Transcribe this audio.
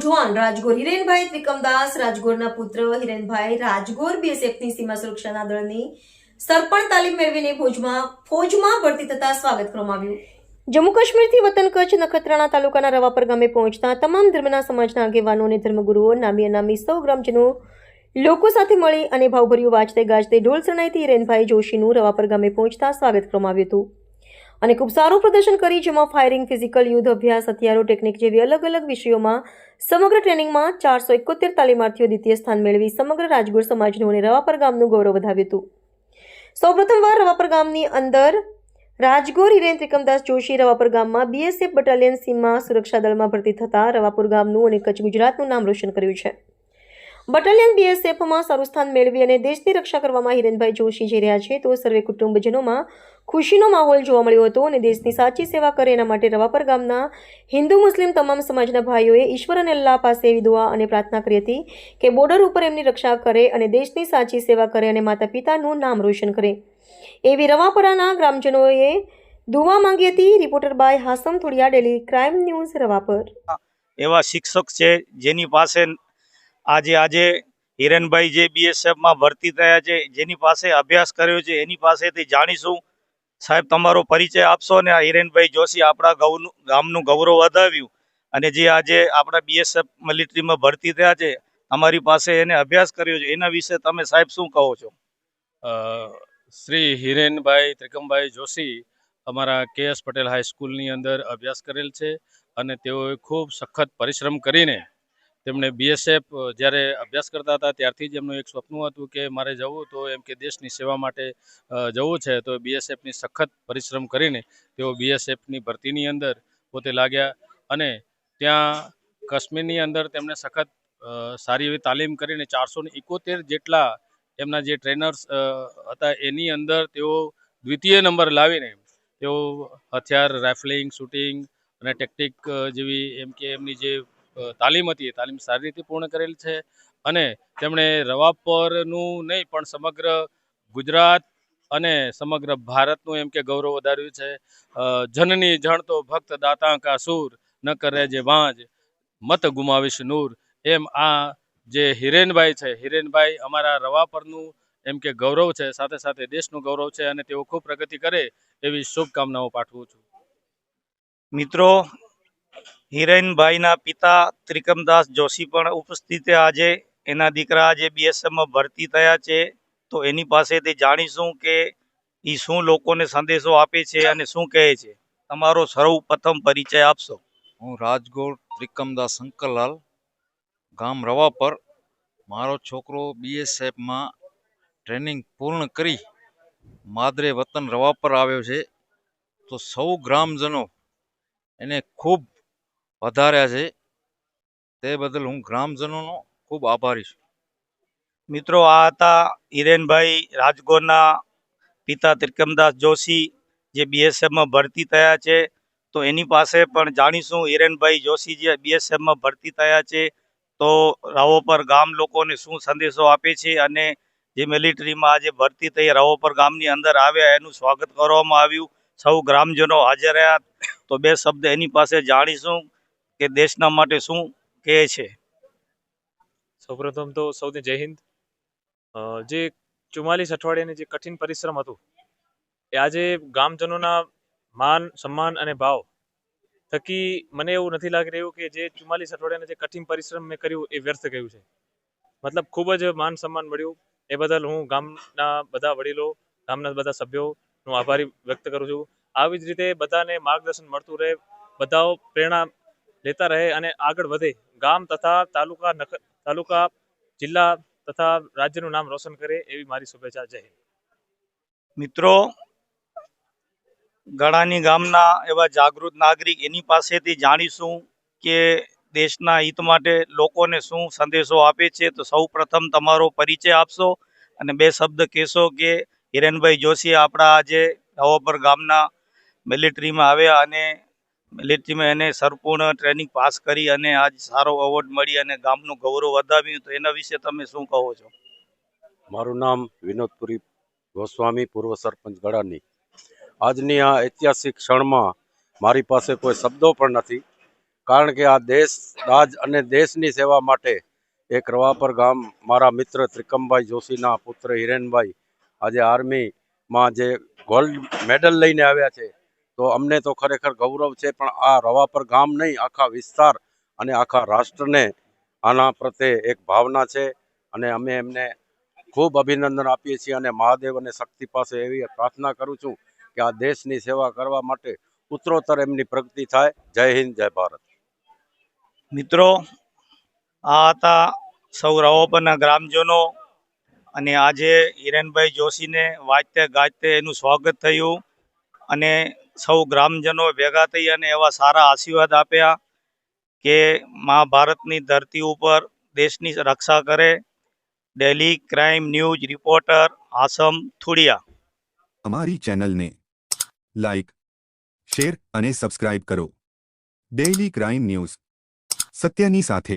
જવાન રાજગોર હિરેનભાઈ ત્રિકમદાસ, રાજગોરના પુત્ર હિરેનભાઈ રાજગોર બીએસએફની સીમા સુરક્ષાના દળની સરપણ તાલીમ મેળવીને ફોજમાં ફોજમાં ભરતી થતા સ્વાગત કરવામાં આવ્યું. જમ્મુ કાશ્મીરથી વતન કચ્છ નખત્રાણા તાલુકાના રવાપર ગામે પહોંચતા તમામ ધર્મના સમાજના આગેવાનો અને ધર્મગુરુઓ નામી અનામી સૌ ગ્રામજનો લોકો સાથે મળી અને ભાવભર્યું વાંચતે ગાજતે ઢોલ શરણાઈથી હિરેનભાઈ જોશીનું રવાપર ગામે પહોંચતા સ્વાગત કરવામાં આવ્યું હતું. અને ખૂબ સારું પ્રદર્શન કરી, જેમાં ફાયરિંગ, ફિઝિકલ યુદ્ધ, અભ્યાસ, હથિયારો, ટેકનિક જેવી અલગ અલગ વિષયોમાં સમગ્ર ટ્રેનિંગમાં ચારસો એકોતેર તાલીમાર્થીઓ દ્વિતીય સ્થાન મેળવી સમગ્ર રાજગોર સમાજનું અને રવાપર ગામનું ગૌરવ વધાવ્યું હતું. સૌપ્રથમવાર રવાપર ગામની અંદર રાજગોર હિરેન ત્રિકમદાસ જોશી રવાપર ગામમાં બીએસએફ બટાલિયન સીમા સુરક્ષા દળમાં ભરતી થતા રવાપુર ગામનું અને કચ્છ ગુજરાતનું નામ રોશન કર્યું છે. બટાલિયન બીએસએફમાં સારું સ્થાન મેળવી અને દેશની રક્ષા કરવામાં હિરેનભાઈ જોશી જઈ રહ્યા છે, તો સર્વે કુટુંબજનોમાં ખુશીનો માહોલ જોવા મળ્યો હતો અને દેશની સાચી સેવા કરે એના માટે રવાપર ગામના હિન્દુ મુસ્લિમ તમામ સમાજના ભાઈઓએ ઈશ્વર અને અલ્લાહ પાસે એવી દુઆ અને પ્રાર્થના કરી હતી કે બોર્ડર ઉપર એમની રક્ષા કરે અને દેશની સાચી સેવા કરે અને માતા પિતાનું નામ રોશન કરે. એવી રવાપરાના ગ્રામજનોએ દુઆ માંગી હતી. Reporter by Hasam Thodiya, daily crime news Ravapar. એવા શિક્ષક છે જેની પાસે આજે આજે હિરેનભાઈ જે બીએસએફમાં ભરતી થયા છે, જેની પાસે અભ્યાસ કર્યો છે, એની પાસેથી જાણીશું. સાહેબ, તમારો પરિચય આપશો ને આ હિરેનભાઈ જોશી આપણા ગૌનું, ગામનું ગૌરવ વધાવ્યું અને જે આજે આપણા બીએસએફ મિલિટરીમાં ભરતી થયા છે, અમારી પાસે એને અભ્યાસ કર્યો છે. એના વિશે તમે સાહેબ શું કહો છો? શ્રી હિરેનભાઈ ત્રિકમભાઈ જોશી અમારા કે એસ પટેલ હાઈસ્કૂલની અંદર અભ્યાસ કરેલ છે અને તેઓએ ખૂબ સખત પરિશ્રમ કરીને તેમણે બીએસએફ જ્યારે અભ્યાસ કરતા હતા, ત્યારથી જ એમનું એક સ્વપ્ન હતું કે મારે જવું તો એમ કે દેશની સેવા માટે જવું છે. તો બીએસએફની સખત પરિશ્રમ કરીને તેઓ બીએસએફની ભરતીની અંદર પોતે લાગ્યા અને ત્યાં કાશ્મીરની અંદર તેમણે સખત સારી એવી તાલીમ કરીને ચારસો જેટલા એમના જે ટ્રેનર્સ હતા, એની અંદર તેઓ દ્વિતીય નંબર લાવીને તેઓ હથિયાર, રાઇફલિંગ, શૂટિંગ અને ટેક્ટિક જેવી એમ કે એમની જે તાલીમ હતી. એ તાલીમ સારી રીતે પૂર્ણ કરેલ છે અને તેમણે રવાપરનું નહીં, પણ સમગ્ર ગુજરાત અને સમગ્ર ભારતનું એમ કે ગૌરવ વધાર્યું છે. જનની જણતો ભક્ત, દાતા કા સૂર ન કરે જે વાંજ, મત ગુમાવીશ નૂર. એમ આ જે હિરેનભાઈ છે, હિરેનભાઈ અમારા રવાપરનું એમ કે ગૌરવ છે, સાથે સાથે દેશનું ગૌરવ છે અને તેઓ ખૂબ પ્રગતિ કરે એવી શુભકામનાઓ પાઠવું છું. મિત્રો હિરેનભાઈના પિતા ત્રિકમદાસ જોશી પણ ઉપસ્થિત આજે એના દીકરા આજે બીએસએફમાં ભરતી થયા છે. તો એની પાસેથી જાણીશું કે એ શું લોકોને સંદેશો આપે છે અને શું કહે છે. તમારો સૌ પરિચય આપશો. હું રાજગોળ ત્રિકમદાસ શંકરલાલ ગામ રવાપર. મારો છોકરો બીએસએફમાં ટ્રેનિંગ પૂર્ણ કરી માદરે વતન રવા પર આવ્યો છે. તો સૌ ગ્રામજનો એને ખૂબ વધાર્યા છે. તે બદલ હું ગ્રામજનોનો ખૂબ આભારી છું. મિત્રો, આ હતા હિરેનભાઈ રાજગોરના પિતા ત્રિકમદાસ જોશી, જે બીએસએફમાં ભરતી થયા છે. તો એની પાસે પણ જાણીશું હિરેનભાઈ જોશી જે બીએસએફમાં ભરતી થયા છે. તો રાવોપર ગામ લોકોને શું સંદેશો આપે છે અને જે મિલિટરીમાં આજે ભરતી થઈ રાવોપર ગામની અંદર આવ્યા, એનું સ્વાગત કરવામાં આવ્યું. સૌ ગ્રામજનો હાજર રહ્યા. તો બે શબ્દ એની પાસે જાણીશું. કે દેશના માટે શું કહે છે? સૌપ્રથમ તો સૌને જય હિન્દ. જે ચુમ્માલીસ અઠવાડિયાની જે કઠિન પરિશ્રમ હતું, એ આજે ગામજનોના માન, સન્માન અને ભાવ થકી મને એવું નથી લાગી રહ્યું કે જે ચુમ્માલીસ અઠવાડિયાના જે કઠિન પરિશ્રમ મેં કર્યું એ વ્યર્થ ગયું છે. મતલબ ખૂબ જ માન સન્માન મળ્યું. એ બદલ હું ગામના બધા વડીલો, ગામના બધા સભ્યોનો આભારી વ્યક્ત કરું છું. આવી જ રીતે બધાને માર્ગદર્શન મળતું રહે, બધાઓ પ્રેરણા લેતા રહે અને આગળ વધે. ગામ તથા તાલુકા તાલુકા જિલ્લા તથા રાજ્યનું નામ રોશન કરે એવી મારી શુભેચ્છા. જય મિત્રો, ગણાની ગામના એવા જાગૃત નાગરિક એની પાસેથી જાણીશું કે દેશના હિત માટે લોકોને શું સંદેશો આપે છે. તો સૌ પ્રથમ તમારો પરિચય આપશો અને બે શબ્દ કહેશો કે હિરેનભાઈ જોશી આપણા આજે નવાપર ગામના મિલિટરીમાં આવ્યા અને મિલિટરીમાં એને સંપૂર્ણ ટ્રેનિંગ પાસ કરી અને આજ સારો એવોર્ડ મળી અને ગામનું ગૌરવ વધાવ્યું. તો એના વિશે તમે શું કહો છો? મારું નામ વિનોદપુરી ગોસ્વામી, પૂર્વ સરપંચ ગળાની આજની આ ઐતિહાસિક ક્ષણમાં મારી પાસે કોઈ શબ્દો પણ નથી, કારણ કે આ દેશ રાજ અને દેશની સેવા માટે એક રવાપર ગામ મારા મિત્ર ત્રિકમભાઈ જોશીના પુત્ર હિરેનભાઈ, આજે આર્મીમાં જે ગોલ્ડ મેડલ લઈને આવ્યા છે તો અમને તો ખરેખર ગૌરવ છે, પણ આ રવાપર ગામ નહીં, આખા વિસ્તાર અને આખા રાષ્ટ્રને આના પ્રત્યે એક ભાવના છે અને અમે એમને ખૂબ અભિનંદન આપીએ છીએ અને મહાદેવ અને શક્તિ પાસે એવી પ્રાર્થના કરું છું કે આ દેશની સેવા કરવા માટે ઉત્તરોત્તર એમની પ્રગતિ થાય. જય હિન્દ, જય ભારત. મિત્રો, આ હતા સૌ રાવપરના ગ્રામજનો અને આજે હિરેનભાઈ જોશીને વાજતે ગાજતે એનું સ્વાગત થયું અને સૌ ગ્રામજનો ભેગા થઈ અને એવા સારા આશીર્વાદ આપ્યા કે મહાભારતની ધરતી ઉપર દેશની રક્ષા કરે. Daily crime news reporter Aasam Thudiya. અમારી ચેનલને લાઈક, શેર અને સબસ્ક્રાઇબ કરો. ડેઇલી ક્રાઇમ ન્યૂઝ સત્યની સાથે.